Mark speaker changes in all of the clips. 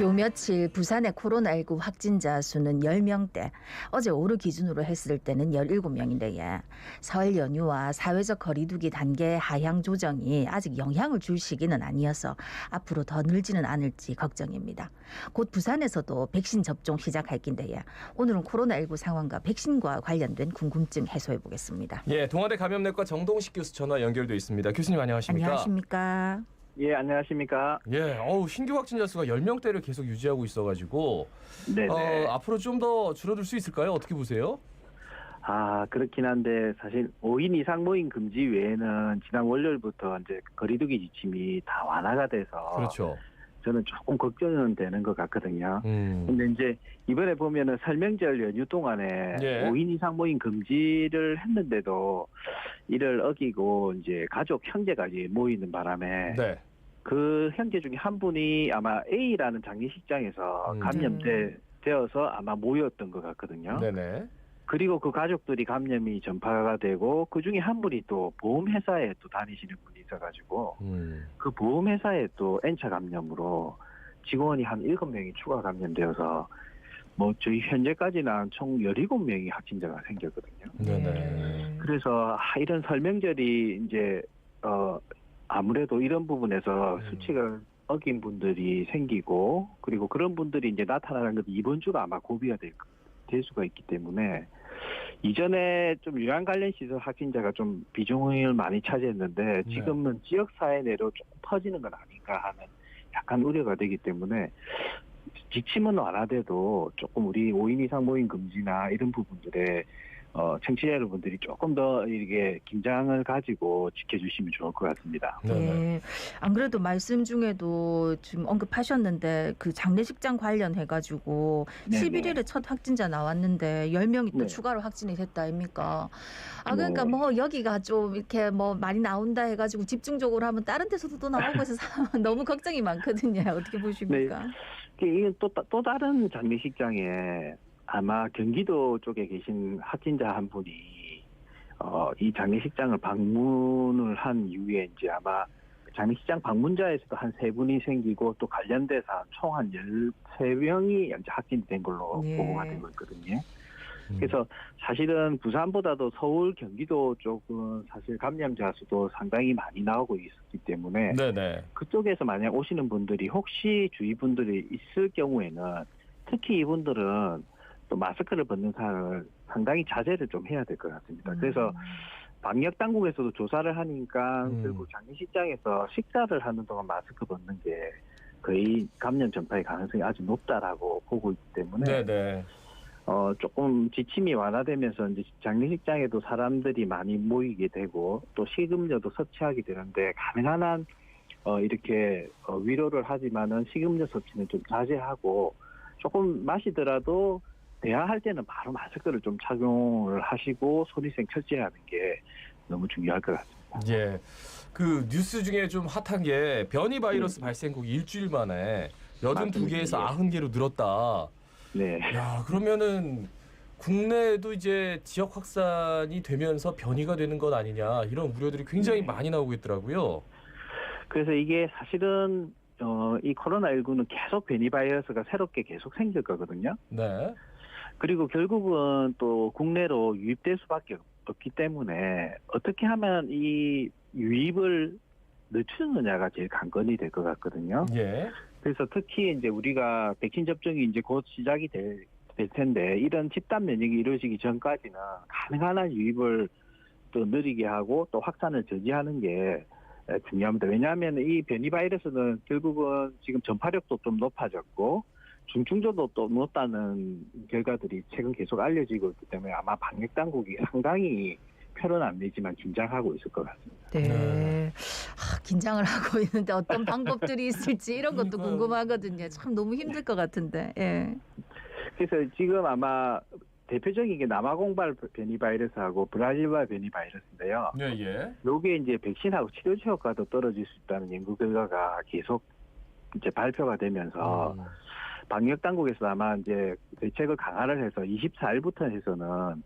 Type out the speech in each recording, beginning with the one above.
Speaker 1: 요 며칠 부산의 코로나19 확진자 수는 10명대. 어제 오늘 기준으로 했을 때는 17명인데 설 연휴와 사회적 거리두기 단계 하향 조정이 아직 영향을 줄 시기는 아니어서 앞으로 더 늘지는 않을지 걱정입니다. 곧 부산에서도 백신 접종 시작할 긴데 오늘은 코로나19 상황과 백신과 관련된 궁금증 해소해 보겠습니다.
Speaker 2: 예, 동아대 감염내과 정동식 교수 전화 연결돼 있습니다. 교수님 안녕하십니까?
Speaker 1: 안녕하십니까?
Speaker 3: 예, 안녕하십니까.
Speaker 2: 예, 어우 신규 확진자 수가 10명대를 계속 유지하고 있어가지고
Speaker 3: 네네.
Speaker 2: 어, 앞으로 좀 더 줄어들 수 있을까요? 어떻게 보세요?
Speaker 3: 아, 그렇긴 한데, 사실 5인 이상 모임 금지 외에는 지난 월요일부터 이제 거리두기 지침이 다 완화가 돼서.
Speaker 2: 그렇죠.
Speaker 3: 저는 조금 걱정은 되는 것 같거든요.
Speaker 2: 음,
Speaker 3: 근데 이제 이번에 보면은 설명절 연휴 동안에
Speaker 2: 예.
Speaker 3: 5인 이상 모임 금지를 했는데도 이를 어기고 이제 가족 형제까지 모이는 바람에
Speaker 2: 네.
Speaker 3: 그 형제 중에 한 분이 아마 A라는 장례식장에서
Speaker 2: 음.
Speaker 3: 감염돼 되어서 아마 모였던 것 같거든요.
Speaker 2: 네네.
Speaker 3: 그리고 그 가족들이 감염이 전파가 되고 그 중에 한 분이 또 보험회사에 또 다니시는 분이 있어가지고
Speaker 2: 음,
Speaker 3: 그 보험회사에 또 N차 감염으로 직원이 한 7명이 추가 감염되어서 뭐 저희 현재까지는 총 17명이 확진자가 생겼거든요.
Speaker 2: 네네.
Speaker 3: 그래서 아, 이런 설명절이 이제 어 아무래도 이런 부분에서
Speaker 2: 음.
Speaker 3: 수치가 어긴 분들이 생기고 그리고 그런 분들이 이제 나타나는 것도 이번 주가 아마 고비가 될, 될 수가 있기 때문에 이전에 좀 요양 관련 시설 확진자가 좀 비중을 많이 차지했는데
Speaker 2: 네.
Speaker 3: 지금은 지역 사회 내로 조금 퍼지는 건 아닌가 하는 약간 우려가 되기 때문에 지침은 완화돼도 조금 우리 5인 이상 모임 금지나 이런 부분들에 어, 청취자 여러분들이 조금 더 이게 긴장을 가지고 지켜주시면 좋을 것 같습니다.
Speaker 2: 네네.
Speaker 1: 예. 안 그래도 말씀 중에도 지금 언급하셨는데 그 장례식장 관련해 가지고
Speaker 3: 네네.
Speaker 1: 11일에 첫 확진자 나왔는데 10명이 또
Speaker 3: 네.
Speaker 1: 추가로 확진이 됐다 아닙니까? 아 그러니까
Speaker 3: 네.
Speaker 1: 뭐 여기가 좀 이렇게 뭐 많이 나온다 해 가지고 집중적으로 하면 다른 데서도 또 나오고 해서 너무 걱정이 많거든요. 어떻게 보십니까?
Speaker 3: 이게 또, 따- 또 다른 장례식장에 아마 경기도 쪽에 계신 확진자 한 분이 어, 이 장례식장을 방문을 한 이후에 이제 아마 장례식장 방문자에서도 한 세 분이 생기고 또 관련돼서 총한 13명이 이제 확진된 걸로
Speaker 1: 예.
Speaker 3: 보고가 되고 있거든요.
Speaker 2: 음.
Speaker 3: 그래서 사실은 부산보다도 서울, 경기도 쪽은 사실 감염자 수도 상당히 많이 나오고 있었기 때문에
Speaker 2: 네네.
Speaker 3: 그쪽에서 만약 오시는 분들이 혹시 주위 분들이 있을 경우에는 특히 이분들은 또 마스크를 벗는 사람을 상당히 자제를 좀 해야 될 것 같습니다. 그래서
Speaker 1: 음.
Speaker 3: 방역 당국에서도 조사를 하니까
Speaker 2: 음.
Speaker 3: 그리고 장례식장에서 식사를 하는 동안 마스크 벗는 게 거의 감염 전파의 가능성이 아주 높다라고 보고 있기 때문에
Speaker 2: 네네.
Speaker 3: 어, 조금 지침이 완화되면서 이제 장례식장에도 사람들이 많이 모이게 되고 또 식음료도 섭취하게 되는데 가능한 한 어, 이렇게 어, 위로를 하지만은 식음료 섭취는 좀 자제하고 조금 마시더라도 대화할 때는 바로 마스크를 좀 착용을 하시고 소리생 철저히 하는 게 너무 중요할 것 같습니다.
Speaker 2: 예. 그 뉴스 중에 좀 핫한 게 변이 바이러스
Speaker 3: 음.
Speaker 2: 발생국이 일주일 만에 82개에서
Speaker 3: 맞습니다.
Speaker 2: 90개로 늘었다.
Speaker 3: 네.
Speaker 2: 야, 그러면은 국내에도 이제 지역 확산이 되면서 변이가 되는 것 아니냐 이런 우려들이 굉장히
Speaker 3: 네.
Speaker 2: 많이 나오고 있더라고요.
Speaker 3: 그래서 이게 사실은 어, 이 코로나19는 계속 변이 바이러스가 새롭게 계속 생길 거거든요.
Speaker 2: 네.
Speaker 3: 그리고 결국은 또 국내로 유입될 수밖에 없기 때문에 어떻게 하면 이 유입을 늦추느냐가 제일 관건이 될 것 같거든요.
Speaker 2: 예.
Speaker 3: 그래서 특히 이제 우리가 백신 접종이 이제 곧 시작이 될, 될 텐데 이런 집단 면역이 이루어지기 전까지는 가능한 한 유입을 또 느리게 하고 또 확산을 저지하는 게 에, 중요합니다. 왜냐하면 이 변이 바이러스는 결국은 지금 전파력도 좀 높아졌고 중증도도 또 높다는 결과들이 최근 계속 알려지고 있기 때문에 아마 방역 당국이 상당히 표는 안 내지만 긴장하고 있을 것 같습니다.
Speaker 1: 네.
Speaker 2: 네.
Speaker 1: 아, 긴장을 하고 있는데 어떤 방법들이 있을지 이런 것도. 궁금하거든요. 참 너무 힘들 것 같은데. 예.
Speaker 3: 그래서 지금 아마 대표적인 게 남아공발 변이 바이러스하고 브라질발 변이 바이러스인데요.
Speaker 2: 예, 예.
Speaker 3: 요게 이제 백신하고 치료제 효과도 떨어질 수 있다는 연구 결과가 계속 이제 발표가 되면서
Speaker 2: 음.
Speaker 3: 방역 당국에서 아마 이제 대책을 강화를 해서 24일부터 해서는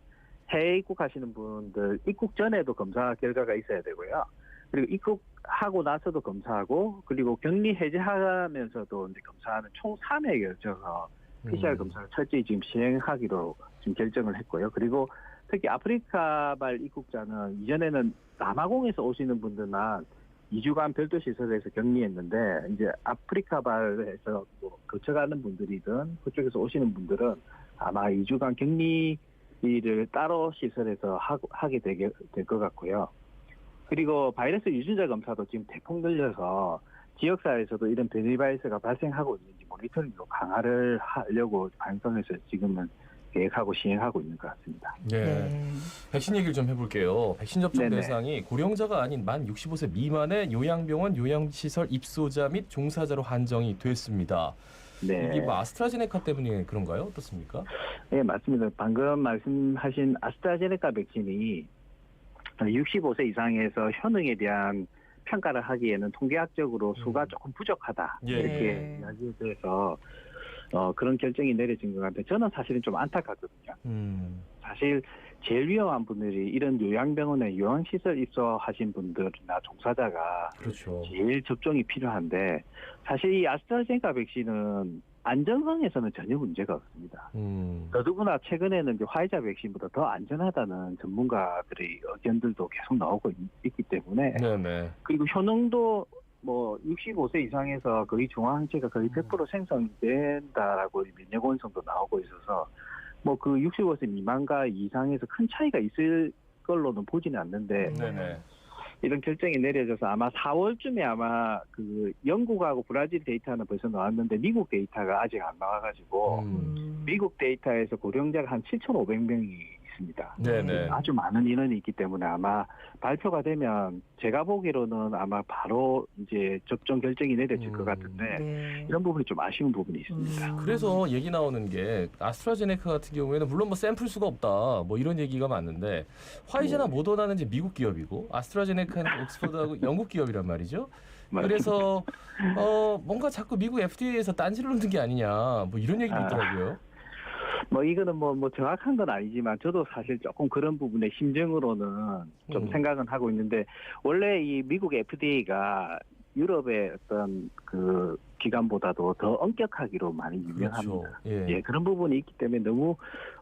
Speaker 3: 해외 입국하시는 분들 입국 전에도 검사 결과가 있어야 되고요. 그리고 입국 하고 나서도 검사하고 그리고 격리 해제하면서도 이제 검사하는 총 3회에 걸쳐서 PCR
Speaker 2: 음.
Speaker 3: 검사를 철저히 지금 시행하기로 지금 결정을 했고요. 그리고 특히 아프리카발 입국자는 이전에는 남아공에서 오시는 분들만 2주간 별도 시설에서 격리했는데 이제 아프리카발에서 뭐 거쳐가는 분들이든 그쪽에서 오시는 분들은 아마 2주간 격리를 따로 시설에서 하, 하게 되게 될 것 같고요. 그리고 바이러스 유전자 검사도 지금 대폭 늘려서 지역사회에서도 이런 변이 바이러스가 발생하고 있는지 모니터링도 강화를 하려고 반성해서 지금은 계획하고 시행하고 있는 것 같습니다.
Speaker 2: 네.
Speaker 1: 네.
Speaker 2: 백신 얘기를 좀 해볼게요. 백신 접종
Speaker 3: 네네.
Speaker 2: 대상이 고령자가 아닌 만 65세 미만의 요양병원 요양시설 입소자 및 종사자로 한정이 됐습니다.
Speaker 3: 네.
Speaker 2: 이게 뭐 아스트라제네카 때문에 그런가요? 어떻습니까?
Speaker 3: 네, 맞습니다. 방금 말씀하신 아스트라제네카 백신이 65세 이상에서 효능에 대한 평가를 하기에는 통계학적으로 수가
Speaker 2: 음.
Speaker 3: 조금 부족하다.
Speaker 2: 예.
Speaker 3: 이렇게
Speaker 1: 네.
Speaker 3: 이야기에 대해서 어, 그런 결정이 내려진 것 같은데 저는 사실은 좀 안타깝거든요.
Speaker 2: 음.
Speaker 3: 사실 제일 위험한 분들이 이런 요양병원에 요양시설 입소하신 분들이나 종사자가
Speaker 2: 그렇죠.
Speaker 3: 제일 접종이 필요한데 사실 이 아스트라제네카 백신은 안전성에서는 전혀 문제가 없습니다.
Speaker 2: 음.
Speaker 3: 더더구나 최근에는 이제 화이자 백신보다 더 안전하다는 전문가들의 의견들도 계속 나오고 있, 기 때문에
Speaker 2: 네네.
Speaker 3: 그리고 효능도 뭐 65세 이상에서 거의 중화항체가 거의 100% 생성된다라고 면역 원성도 나오고 있어서 뭐 그 65세 미만과 이상에서 큰 차이가 있을 걸로는 보지는 않는데
Speaker 2: 네네.
Speaker 3: 이런 결정이 내려져서 아마 4월쯤에 아마 그 영국하고 브라질 데이터는 벌써 나왔는데 미국 데이터가 아직 안 나와가지고
Speaker 2: 음.
Speaker 1: 음.
Speaker 3: 미국 데이터에서 고령자가 한 7,500명이 있습니다.
Speaker 2: 네네.
Speaker 3: 아주 많은 인원이 있기 때문에 아마 발표가 되면 제가 보기로는 아마 바로 이제 접종 결정이 내려질 것
Speaker 2: 음.
Speaker 3: 같은데
Speaker 1: 네.
Speaker 3: 이런 부분이 좀 아쉬운 부분이 있습니다.
Speaker 1: 음.
Speaker 2: 그래서 얘기 나오는 게 아스트라제네카 같은 경우에는 물론 뭐 샘플 수가 없다 뭐 이런 얘기가 많은데 화이자나
Speaker 3: 네.
Speaker 2: 모더나는 이제 미국 기업이고 아스트라제네카는 옥스퍼드하고 영국 기업이란 말이죠.
Speaker 3: 맞습니다.
Speaker 2: 그래서 어 뭔가 자꾸 미국 FDA에서 딴지를 놓는 게 아니냐 뭐 이런 얘기도
Speaker 3: 아.
Speaker 2: 있더라고요.
Speaker 3: 뭐 이거는 뭐, 뭐 정확한 건 아니지만 저도 사실 조금 그런 부분에 심정으로는 좀
Speaker 2: 음.
Speaker 3: 생각은 하고 있는데 원래 이 미국 FDA가 유럽의 어떤 그 기관보다도 더 엄격하기로 많이
Speaker 2: 그렇죠.
Speaker 3: 유명합니다.
Speaker 2: 예.
Speaker 3: 예, 그런 부분이 있기 때문에 너무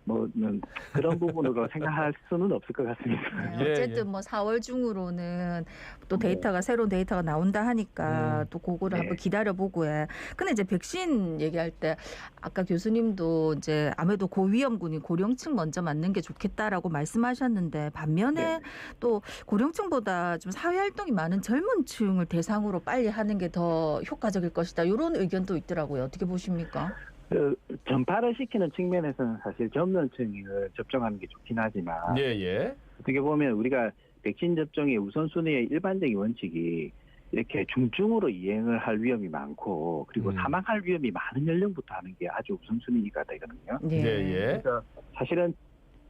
Speaker 3: 뭐는 그런 부분으로 생각할 수는 없을 것 같습니다.
Speaker 2: 예,
Speaker 1: 어쨌든
Speaker 2: 예.
Speaker 1: 뭐 4월 중으로는 또
Speaker 3: 네.
Speaker 1: 데이터가 새로운 데이터가 나온다 하니까
Speaker 2: 음.
Speaker 1: 또 그거를
Speaker 3: 네.
Speaker 1: 한번 기다려 보고 해. 근데 이제 백신 얘기할 때 아까 교수님도 이제 아무래도 고위험군이 고령층 먼저 맞는 게 좋겠다라고 말씀하셨는데 반면에
Speaker 3: 네.
Speaker 1: 또 고령층보다 좀 사회 활동이 많은 젊은 층을 대상으로 빨리 하는 게 더 효과적일 것이다. 이런 의견도 있더라고요. 어떻게 보십니까?
Speaker 3: 그 전파를 시키는 측면에서는 사실 젊은 층을 접종하는 게 좋긴 하지만
Speaker 2: 예, 예.
Speaker 3: 어떻게 보면 우리가 백신 접종의 우선순위의 일반적인 원칙이 이렇게 중증으로 이행을 할 위험이 많고 그리고
Speaker 2: 음.
Speaker 3: 사망할 위험이 많은 연령부터 하는 게 아주 우선순위가 되거든요.
Speaker 2: 예, 예.
Speaker 3: 그래서 사실은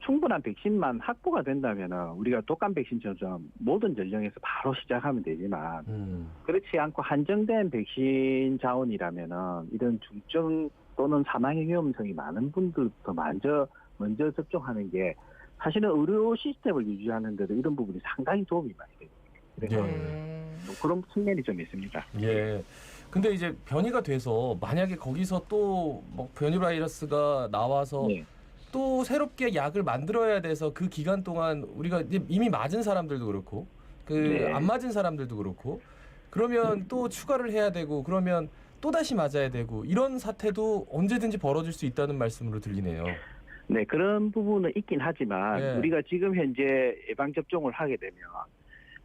Speaker 3: 충분한 백신만 확보가 된다면 우리가 독감 백신 접종 모든 연령에서 바로 시작하면 되지만
Speaker 2: 음.
Speaker 3: 그렇지 않고 한정된 백신 자원이라면은 이런 중증 또는 사망의 위험성이 많은 분들부터 먼저 먼저 접종하는 게 사실은 의료 시스템을 유지하는 데도 이런 부분이 상당히 도움이 많이 돼요. 그래서
Speaker 2: 예.
Speaker 3: 그런 측면이 좀 있습니다.
Speaker 2: 예. 근데 이제 변이가 돼서 만약에 거기서 또 뭐 변이 바이러스가 나와서
Speaker 3: 네.
Speaker 2: 또 새롭게 약을 만들어야 돼서 그 기간 동안 우리가 이미 맞은 사람들도 그렇고 그
Speaker 3: 네.
Speaker 2: 안 맞은 사람들도 그렇고 그러면 또 추가를 해야 되고 그러면 또 다시 맞아야 되고 이런 사태도 언제든지 벌어질 수 있다는 말씀으로 들리네요.
Speaker 3: 네, 그런 부분은 있긴 하지만
Speaker 2: 네.
Speaker 3: 우리가 지금 현재 예방 접종을 하게 되면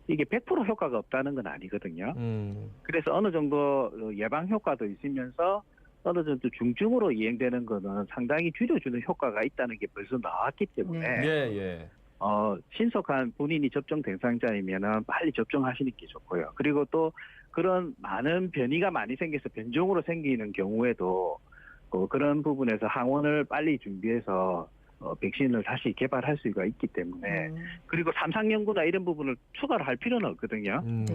Speaker 3: 이게 100% 효과가 없다는 건 아니거든요.
Speaker 2: 음.
Speaker 3: 그래서 어느 정도 예방 효과도 있으면서 어느 정도 중증으로 이행되는 거는 상당히 줄여주는 효과가 있다는 게 벌써 나왔기 때문에
Speaker 1: 네.
Speaker 2: 예, 예.
Speaker 3: 어, 신속한 본인이 접종 대상자이면은 빨리 접종하시는 게 좋고요. 그리고 또 그런 많은 변이가 많이 생겨서 변종으로 생기는 경우에도 어, 그런 부분에서 항원을 빨리 준비해서 어, 백신을 다시 개발할 수가 있기 때문에
Speaker 1: 음.
Speaker 3: 그리고 삼상 연구나 이런 부분을 추가로 할 필요는 없거든요.
Speaker 2: 음.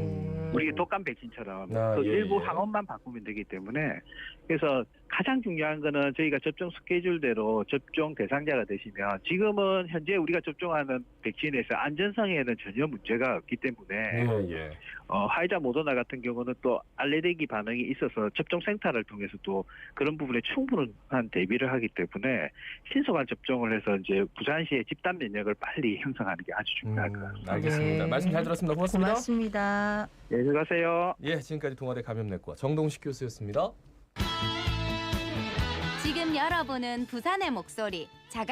Speaker 1: 네.
Speaker 3: 우리 독감 백신처럼
Speaker 2: 아,
Speaker 3: 그
Speaker 2: 예,
Speaker 3: 일부
Speaker 2: 예.
Speaker 3: 항원만 바꾸면 되기 때문에 그래서 가장 중요한 거는 저희가 접종 스케줄대로 접종 대상자가 되시면 지금은 현재 우리가 접종하는 백신에서 안전성에는 전혀 문제가 없기 때문에
Speaker 2: 예, 예.
Speaker 3: 어, 화이자 모더나 같은 경우는 또 알레르기 반응이 있어서 접종 센터를 통해서 또 그런 부분에 충분한 대비를 하기 때문에 신속한 접종을 해서 이제 부산시의 집단 면역을 빨리 형성하는 게 아주 중요할 것
Speaker 2: 음,
Speaker 3: 같습니다.
Speaker 2: 알겠습니다.
Speaker 1: 네.
Speaker 2: 말씀 잘 들었습니다. 고맙습니다.
Speaker 1: 고맙습니다.
Speaker 3: 네, 수고하세요.
Speaker 2: 예, 지금까지 동아대 감염내과 정동식 교수였습니다.
Speaker 4: 여러분은 부산의 목소리 자가